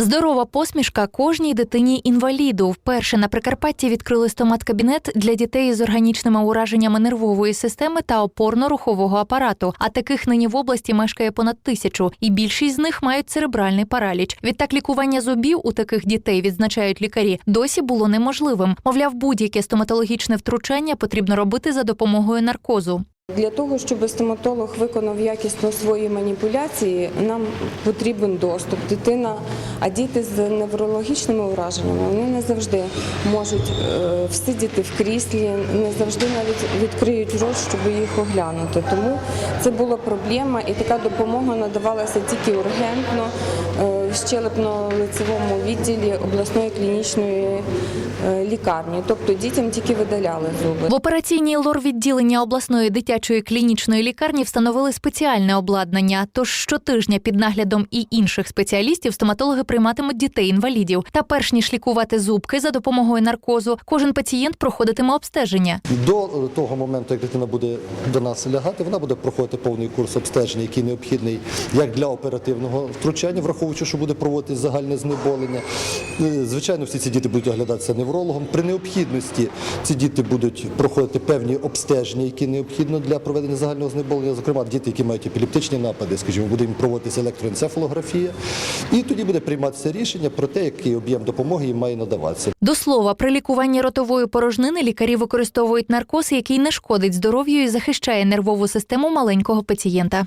Здорова посмішка кожній дитині інваліду. Вперше на Прикарпатті відкрили стомат-кабінет для дітей з органічними ураженнями нервової системи та опорно-рухового апарату. А таких нині в області мешкає понад тисячу, і більшість з них мають церебральний параліч. Відтак лікування зубів у таких дітей відзначають лікарі. Досі було неможливим. Мовляв, будь-яке стоматологічне втручання потрібно робити за допомогою наркозу. Для того, щоб стоматолог виконав якісно свої маніпуляції, нам потрібен доступ. Дитина, а діти з неврологічними ураженнями вони не завжди можуть е, всидіти в кріслі, не завжди навіть відкриють рот, щоб їх оглянути. Тому це була проблема, і така допомога надавалася тільки ургентно е, щелепно-лицевому відділі обласної клінічної е, лікарні. Тобто дітям тільки видаляли зуби. В операційній лор-відділення обласної дитячої клінічної лікарні встановили спеціальне обладнання. Тож щотижня під наглядом і інших спеціалістів стоматологи прийматимуть дітей-інвалідів. Та перш ніж лікувати зубки за допомогою наркозу, кожен пацієнт проходитиме обстеження. До того моменту, як дитина буде до нас лягати, вона буде проходити повний курс обстеження, який необхідний як для оперативного втручання, враховуючи, що буде проводитись загальне знеболення. Звичайно, всі ці діти будуть оглядатися неврологом. При необхідності ці діти будуть проходити певні обстеження, які необхідно для проведення загального знеболення. Зокрема, діти, які мають епілептичні напади, скажімо, буде їм проводитися електроенцефалографія, і тоді буде прийматися рішення про те, який об'єм допомоги їм має надаватися. До слова, при лікуванні ротової порожнини лікарі використовують наркоз, який не шкодить здоров'ю і захищає нервову систему маленького пацієнта.